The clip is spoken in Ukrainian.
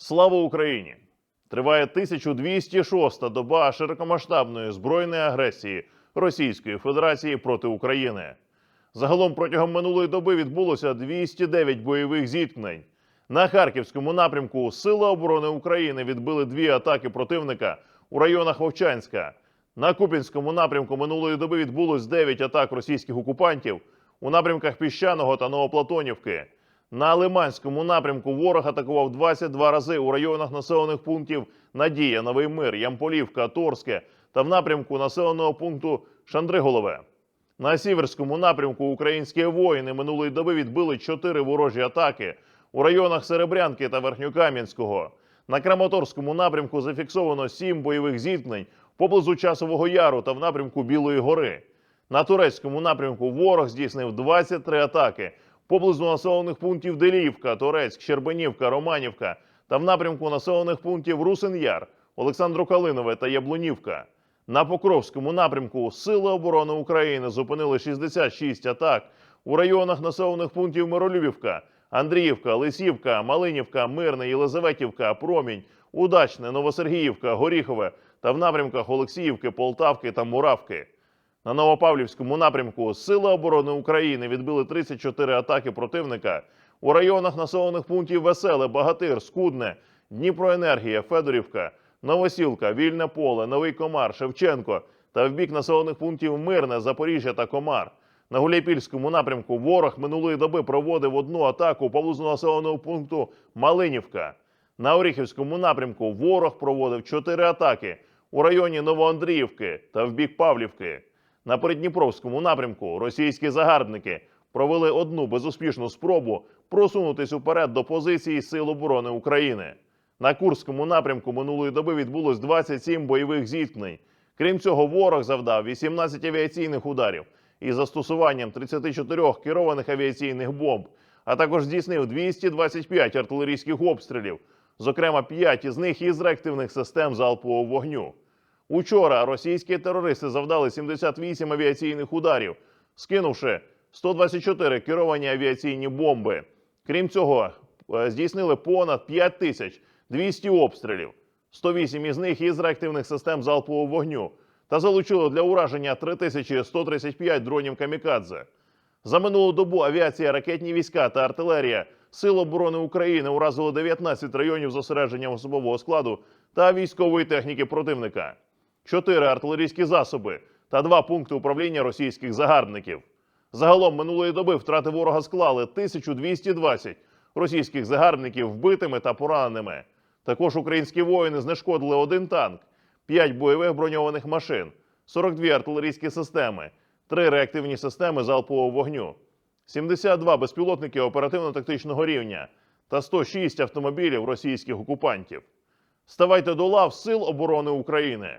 Слава Україні! Триває 1206-та доба широкомасштабної збройної агресії Російської Федерації проти України. Загалом протягом минулої доби відбулося 209 бойових зіткнень. На харківському напрямку Сили оборони України відбили дві атаки противника у районах Вовчанська. На Купінському напрямку минулої доби відбулось 9 атак російських окупантів у напрямках Піщаного та Новоплатонівки. На Лиманському напрямку ворог атакував 22 рази у районах населених пунктів Надія, Новий Мир, Ямполівка, Торське та в напрямку населеного пункту Шандриголове. На сіверському напрямку українські воїни минулої доби відбили чотири ворожі атаки у районах Серебрянки та Верхньокам'янського. На Краматорському напрямку зафіксовано сім бойових зіткнень поблизу Часового Яру та в напрямку Білої гори. На турецькому напрямку ворог здійснив 23 атаки поблизу населених пунктів Деліївка, Торецьк, Щербанівка, Романівка та в напрямку населених пунктів Русин-Яр, Олександро-Калинове та Яблунівка. На Покровському напрямку Сили оборони України зупинили 66 атак у районах населених пунктів Миролюбівка, Андріївка, Лисівка, Малинівка, Мирне, Єлизаветівка, Промінь, Удачне, Новосергіївка, Горіхове та в напрямках Олексіївки, Полтавки та Муравки. На Новопавлівському напрямку Сили оборони України відбили 34 атаки противника у районах населених пунктів Веселе, Багатир, Скудне, Дніпроенергія, Федорівка, Новосілка, Вільне Поле, Новий Комар, Шевченко та в бік населених пунктів Мирне, Запоріжжя та Комар. На Гуляйпільському напрямку ворог минулої доби проводив одну атаку поблизу населеного пункту Малинівка. На Оріхівському напрямку ворог проводив чотири атаки у районі Новоандріївки та в бік Павлівки. На Придніпровському напрямку російські загарбники провели одну безуспішну спробу просунутись уперед до позиції Сил оборони України. На Курському напрямку минулої доби відбулось 27 бойових зіткнень. Крім цього, ворог завдав 18 авіаційних ударів із застосуванням 34 керованих авіаційних бомб, а також здійснив 225 артилерійських обстрілів, зокрема 5 із них із реактивних систем залпового вогню. Учора російські терористи завдали 78 авіаційних ударів, скинувши 124 керовані авіаційні бомби. Крім цього, е, здійснили понад 5200 обстрілів, 108 із них із реактивних систем залпового вогню та залучили для ураження 3135 дронів камікадзе. За минулу добу авіація, ракетні війська та артилерія Сил оборони України уразили 19 районів зосередження особового складу та військової техніки противника, 4 артилерійські засоби та 2 пункти управління російських загарбників. Загалом минулої доби втрати ворога склали 1220 російських загарбників вбитими та пораненими. Також українські воїни знешкодили один танк, 5 бойових броньованих машин, 42 артилерійські системи, 3 реактивні системи залпового вогню, 72 безпілотники оперативно-тактичного рівня та 106 автомобілів російських окупантів. Ставайте до лав Сил оборони України.